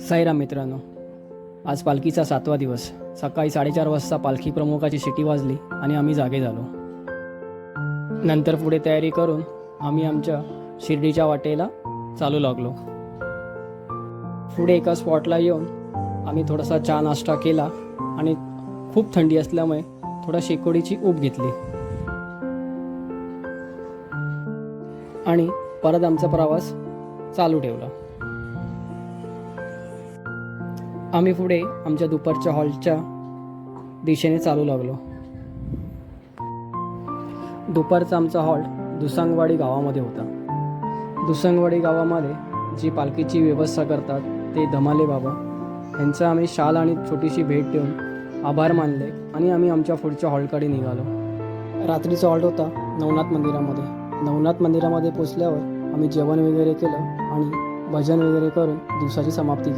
साईराम मित्रांनो आज पालखीचा सातवा दिवस. सकाळी साडेचार वाजता पालखी प्रमुखाची शिटी वाजली आणि आम्ही जागे झालो. नंतर पुढे तयारी करून आम्ही आमच्या शिर्डीच्या वाटेला चालू लागलो. पुढे एका स्पॉटला येऊन आम्ही थोडासा चहा नाश्ता केला आणि खूप थंडी असल्यामुळे थोडा शेकोडीची ऊब घेतली. आणि परत आमचा प्रवास चालू ठेवला. आम्ही पुढे आमच्या दुपारच्या हॉलच्या दिशेने चालू लागलो. दुपारचा आमचा हॉल्ट दुसांगवाडी गावामध्ये होता. दुसांगवाडी गावामध्ये जी पालखीची व्यवस्था करतात ते धमाले बाबा यांचं आम्ही शाल आणि छोटीशी भेट देऊन आभार मानले आणि आम्ही आमच्या पुढच्या हॉलकडे निघालो. रात्रीचा हॉल्ट होता नवनाथ मंदिरामध्ये. नवनाथ मंदिरामध्ये पोचल्यावर आम्ही जेवण वगैरे केलं आणि भजन वगैरे करून दिवसाची समाप्ती केली.